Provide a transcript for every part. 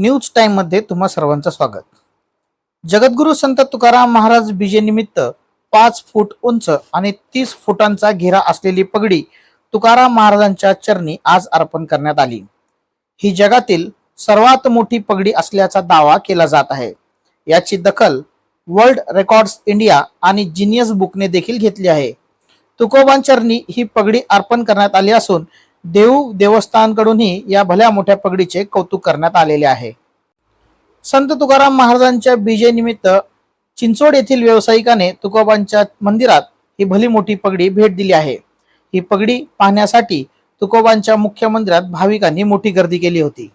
News टाइममध्ये तुम्हा सर्वांचं स्वागत. जगद्गुरु संत तुकाराम महाराज बीजेनिमित्त पाच फूट उंच आणि तीस फुटांचा घेरा असलेली पगडी तुकाराम महाराजांच्या चरणी आज अर्पण करण्यात आली. ही जगातील सर्वात मोठी पगडी असल्याचा दावा केला जात आहे. याची दखल वर्ल्ड रेकॉर्ड्स इंडिया आणि जिनियस बुकने देखील घेतली आहे. तुकोबांचरणी ही पगडी अर्पण करण्यात आली असून देऊ देवस्थानकडूनही या भल्या मोठ्या पगडीचे कौतुक करण्यात आलेले आहे. संत तुकाराम महाराजांच्या बीजेनिमित्त चिंचवड चिंचोड येथील व्यावसायिकाने तुकोबांच्या मंदिरात ही भली मोठी पगडी भेट दिली आहे. ही पगडी पाहण्यासाठी तुकोबांच्या मुख्य मंदिरात भाविकांनी मोठी गर्दी केली होती.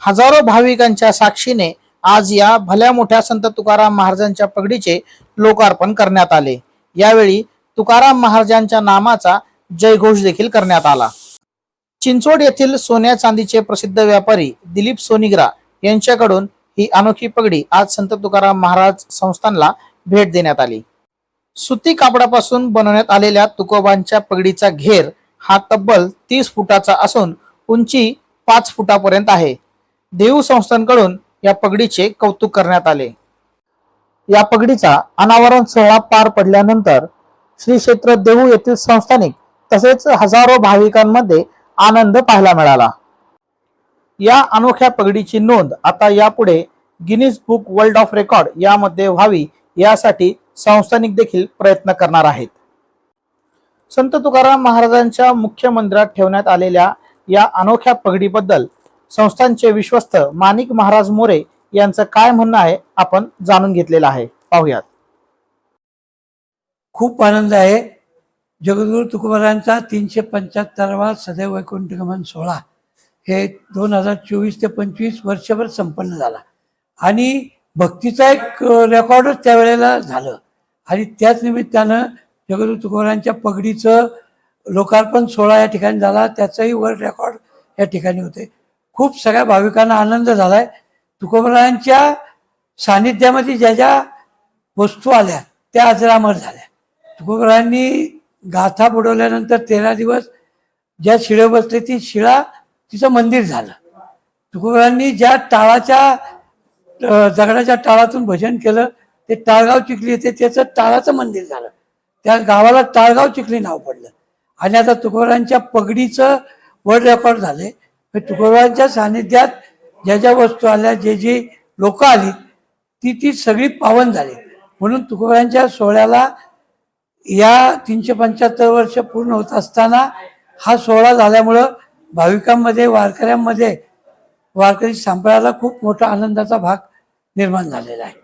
हजारो भाविकांच्या साक्षीने आज या भल्या मोठ्या संत तुकाराम महाराजांच्या पगडीचे लोकार्पण करण्यात आले. यावेळी तुकाराम महाराजांच्या नामाचा जयघोष देखील करण्यात आला. चिंचोड येथील सोन्या चांदीचे प्रसिद्ध व्यापारी दिलीप सोनिग्रा यांच्याकडून ही अनोखी पगडी आज संत तुकाराम महाराज संस्थानला भेट देण्यात आली. सुती कापडापासून बनवण्यात आलेल्या तुकोबांच्या पगडीचा घेर हा तब्बल तीस फुटाचा असून उंची पाच फुटापर्यंत आहे. देऊ संस्थांकडून या पगडीचे कौतुक करण्यात आले. या पगडीचा अनावरण सोहळा पार पडल्यानंतर श्री क्षेत्र देहू येथील संस्थानिक तसेच हजारो भाविकांमध्ये आनंद पाहायला मिळाला. या अनोख्या पगडीची नोंद आता यापुढे Guinness book world of record यामध्ये व्हावी यासाठी संस्थानिक देखील प्रयत्न करणार आहेत. संत तुकाराम महाराजांच्या मुख्य मंदिरात ठेवण्यात आलेल्या या अनोख्या पगडीबद्दल संस्थांचे विश्वस्त माणिक महाराज मोरे यांचं काय म्हणणं आहे आपण जाणून घेतलेलं आहे. पाहुयात. खूप आनंद आहे. जगद्गुरु तुकोबारांचा तीनशे पंच्याहत्तरावा सदैव वैकुंठगमन सोहळा. हे दोन हजार चोवीस ते पंचवीस वर्षभर संपन्न झाला. आणि भक्तीचा एक रेकॉर्डच त्यावेळेला झालं. आणि त्याच निमित्तानं जगद्गुरु तुकोबारांच्या पगडीचं लोकार्पण सोहळा या ठिकाणी झाला. त्याचंही वर्ल्ड रेकॉर्ड या ठिकाणी होते. खूप सगळ्या भाविकांना आनंद झाला आहे तुकोबारांच्या सानिध्यामध्ये ज्या ज्या वस्तू आल्या त्या अजरामर झाल्या. तुकोबारांनी गाथा बुडवल्यानंतर तेरा दिवस ज्या शिळे बसले ती शिळा तिचं मंदिर झालं. तुकोबारांनी ज्या टाळाच्या दगडाच्या टाळातून भजन केलं ते टाळगाव चिखली येते त्याचं टाळाचं मंदिर झालं. त्या गावाला टाळगाव चिखली नाव पडलं. आणि आता तुकोबारांच्या पगडीचं वर्ल्ड रेकॉर्ड झाले तुकोबारांच्या सानिध्यात ज्या ज्या वस्तू आल्या जे जे लोकं आली ती ती सगळी पावन झाली. म्हणून तुकोबरांच्या सोहळ्याला या तीनशे पंच्याहत्तर वर्ष पूर्ण होत असताना हा सोहळा झाल्यामुळं भाविकांमध्ये वारकऱ्यांमध्ये वारकरी सांभाळायला खूप मोठा आनंदाचा भाग निर्माण झालेला आहे.